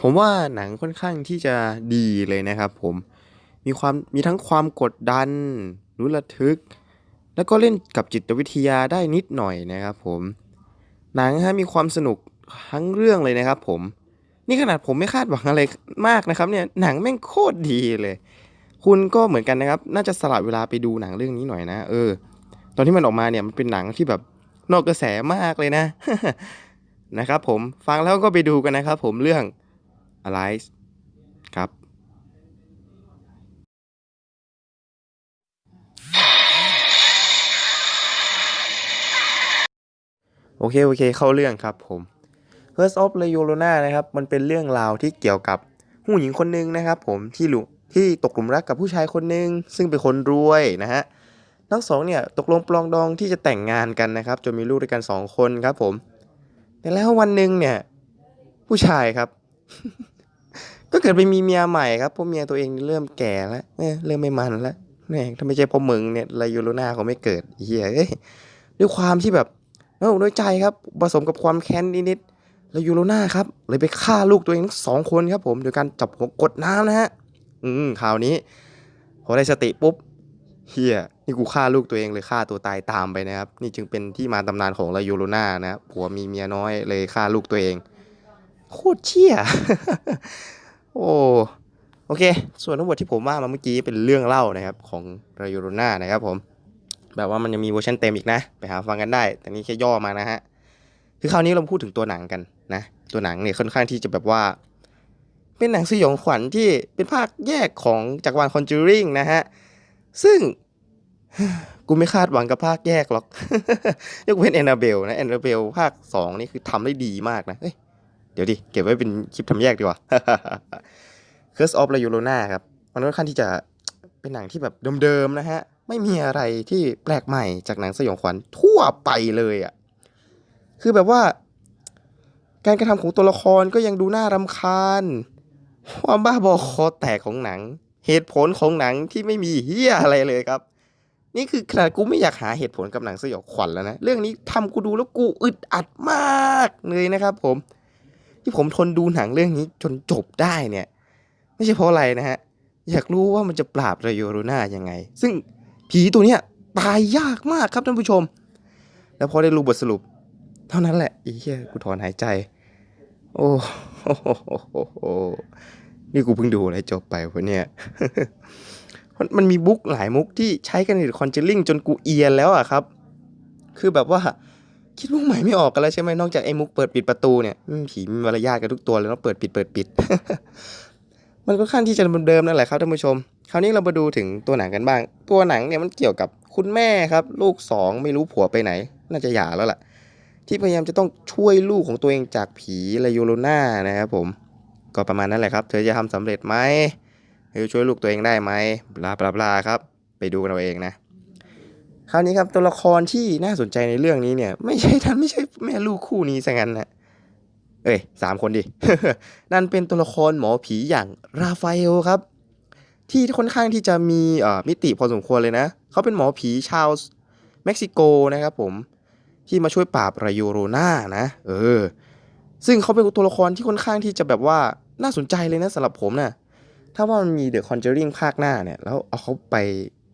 ผมว่าหนังค่อนข้างที่จะดีเลยนะครับผม มีความมีทั้งความกดดันลุ้ระทึก แล้วก็เล่นกับจิตวิทยาได้นิดหน่อยนะครับผม หนังฮะมีความสนุกทั้งเรื่องเลยนะครับผม นี่ขนาดผมไม่คาดหวังอะไรมากนะครับเนี่ยหนังแม่งโคตรดีเลย คุณก็เหมือนกันนะครับ น่าจะสละเวลาไปดูหนังเรื่องนี้หน่อยนะ เออ ตอนที่มันออกมาเนี่ยมันเป็นหนังที่แบบนอกกระแสมากเลยนะ นะครับผมฟังแล้วก็ไปดูกันนะครับผมเรื่อง Alive ครับ โอเค โอเค เข้าเรื่องครับผม First of l e o l o n a นะครับ มันเป็นเรื่องราวที่เกี่ยวกับผู้หญิงคนหนึ่งนะครับผมที่หลุที่ตกหลุมรักกับผู้ชายคนหนึ่งซึ่งเป็นคนรวยนะฮะทั้งสองเนี่ยตกลงปลองดองที่จะแต่งงานกันนะครับจนมีลูกด้วยกันสองคนครับผม แต่แล้ววันหนึ่งเนี่ยผู้ชายครับ ก็เกิดไปมีเมียใหม่ครับเพราะเมียตัวเองเริ่มแก่แล้วเริ่มไม่มันแล้วแม่ถ้าไม่ใช่เพราะมึงเนี่ยลายูโรนาเขาไม่เกิดเฮียเอ้ยด้วยความที่แบบเอ้ด้วยใจครับผสมกับความแค้นนิดๆลายูโรนาครับเลยไปฆ่าลูกตัวเองทั้งสองคนครับผมโดยการจับหัวกดน้ำนะฮะ อืมคราวนี้พอได้สติปุ๊บเฮียนี่กูฆ่าลูกตัวเองเลยฆ่าตัวตายตามไปนะครับ นี่จึงเป็นที่มาตำนานของลายูโรนานะครับผัวมีเมียน้อยเลยฆ่าลูกตัวเอง โคตรเชี่ยโอ้โอเค ส่วนทั้งหมดที่ผมว่ามาเมื่อกี้เป็นเรื่องเล่านะครับของรายูโรนานะครับผม แบบว่ามันยังมีเวอร์ชันเต็มอีกนะ ไปหาฟังกันได้ แต่นี่แค่ย่อมานะฮะ คือคราวนี้เราพูดถึงตัวหนังกันนะ ตัวหนังเนี่ยค่อนข้างที่จะแบบว่า เป็นหนังสยองขวัญที่เป็นภาคแยกของจักรวาลคอนจูริงนะฮะ ซึ่งกูไม่คาดหวังกับภาคแยกหรอก ยกเว้นแอนนาเบลนะแอนนาเบลภาคสองนี่คือทำได้ดีมากนะเอ้ย ดี๋ยวดิ เก็บไว้เป็นคลิปทำแยกดีกว่า Curse of La Llorona ครับ มันค่อนข้างที่จะเป็นหนังที่แบบเดิมๆนะฮะ ไม่มีอะไรที่แปลกใหม่จากหนังสยองขวัญทั่วไปเลยอะ่ะ คือแบบว่า การกระทำของตัวละครก็ยังดูน่ารำคาญ ความบ้าบอคอแตกของหนัง เหตุผลของหนังที่ไม่มีเฮียอะไรเลยครับ นี่คือขนาดกูไม่อยากหาเหตุผลกับหนังสยองขวัญแล้วนะ เรื่องนี้ทำกูดูแล้วกูอึดอัดมากเลยนะครับผม ที่ผมทนดูหนังเรื่องนี้จนจบได้เนี่ย ไม่ใช่เพราะอะไรนะฮะ อยากรู้ว่ามันจะปราบรโยโรนายังไง ซึ่งผีตัวเนี้ยตายยากมากครับท่านผู้ชม แล้วพอได้รู้บทสรุป เท่านั้นแหละอีเหี้ยกูถอนหายใจ โอ้โหนี่กูเพิ่งดูอะไรจบไปวะเนี่ยมันมีบุ๊กหลายมุกที่ใช้กันในคอนเจลลิ่งจนกูเอียนแล้วอะครับ คือแบบว่า คิดมุกใหม่ไม่ออกกันแล้วใช่ไหมนอกจากไอ้มุกเปิดปิดประตูเนี่ยผีมีมารยาทกันทุกตัวเลยเนาะเปิดปิดเปิดปิด มันค่อนข้างที่จะเดิมนั่นแหละครับท่านผู้ชม คราวนี้เรามาดูถึงตัวหนังกันบ้าง ตัวหนังเนี่ยมันเกี่ยวกับคุณแม่ครับ ลูกสองไม่รู้ผัวไปไหน น่าจะหย่าแล้วล่ะ ที่พยายามจะต้องช่วยลูกของตัวเองจากผีลาโยโรนานะครับผมก็ประมาณนั้นแหละครับ เธอจะทำสำเร็จไหมเธอช่วยลูกตัวเองได้ไหมบลาบลาบลาครับ ไปดูกันเอาเองนะ คราวนี้ครับตัวละครที่น่าสนใจในเรื่องนี้เนี่ย ไม่ใช่ท่านไม่ใช่แม่ลูกคู่นี้ซะงั้นนะเอ้ยสามคนดิ นั่นเป็นตัวละครหมอผีอย่างราฟาเอลครับ ที่ค่อนข้างที่จะมีมิติพอสมควรเลยนะ เขาเป็นหมอผีชาวเม็กซิโกนะครับผมที่มาช่วยปราบราโยโรนานะ เออ ซึ่งเขาเป็นตัวละครที่ค่อนข้างที่จะแบบว่าน่าสนใจเลยนะสำหรับผมนะ่ะถ้าว่ามันมีเดอะคอนเจอริงภาคหน้าเนี่ย แล้วเอาเขาไป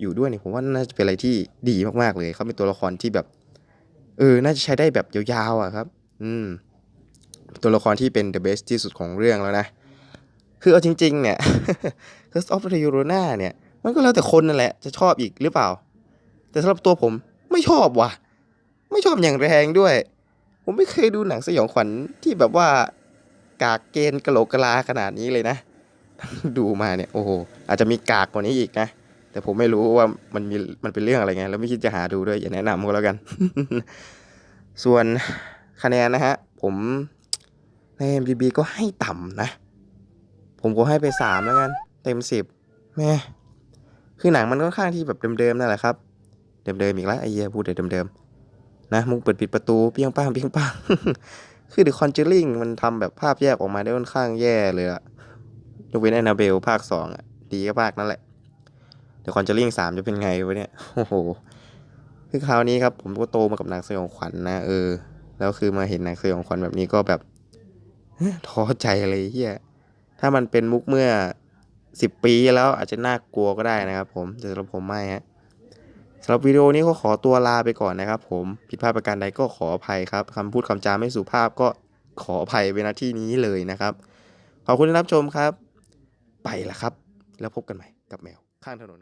อยู่ด้วยเนี่ยผมว่าน่าจะเป็นอะไรที่ดีมากๆเลยเขาเป็นตัวละครที่แบบ เออ น่าจะใช้ได้แบบยาวๆอะครับ อืม ตัวละครที่เป็น the best ที่สุดของเรื่องแล้วนะ คือเอาจริง ๆ เนี่ย Curse of the Llorona เนี่ย มันก็แล้วแต่คนนั่นแหละ จะชอบอีกหรือเปล่า แต่สำหรับตัวผมไม่ชอบว่ะ ไม่ชอบอย่างแรงด้วย ผมไม่เคยดูหนังสยองขวัญที่แบบว่ากากเกณฑ์กะโหลกกะลาขนาดนี้เลยนะ ดูมาเนี่ย โอ้โห อาจจะมีกากกว่านี้อีกนะ แต่ผมไม่รู้ว่ามันมีมันเป็นเรื่องอะไรไง แล้วไม่คิดจะหาดูด้วยอย่าแนะนำก็แล้วกัน ส่วนคะแนนนะฮะ ผมใน MDB ก็ให้ต่ำนะ ผมก็ให้ไปสามแล้วกัน เต็มสิบแม่คือหนังมันค่อนข้างที่แบบเดิมๆนั่นแหละครับเดิมๆอีกแล้วไอ้เหี้ยพูดแต่เดิมๆนะมุกเปิดปิดประตูเปี้ยงป้างเปี้ยงป้างคือ The Conjuring มันทำแบบภาพแยกออกมาได้ค่อนข้างแย่เลยอะยกเว้น Annabelle ภาคสองอะดีก็ภาคนั่นแหละ The Conjuring สามจะเป็นไงวะเนี่ยโอ้โหคือคราวนี้ครับผมก็โตมากับหนังสยองขวัญนะเออแล้วคือมาเห็นหนังสยองขวัญแบบนี้ก็แบบท้อใจเลยเฮียถ้ามันเป็นมุกเมื่อ10ปีแล้วอาจจะน่ากลัวก็ได้นะครับ ผมแต่สำหรับผมไม่ฮะสำหรับวิดีโอนี้ก็ขอตัวลาไปก่อนนะครับ ผมผิดพลาดประการใดก็ขออภัยครับคำพูดคำจาไม่สุภาพก็ขออภัยเวณที่นี้เลยนะครับ ขอบคุณที่รับชมครับ ไปละครับ แล้วพบกันใหม่กับแมว ข้างถนน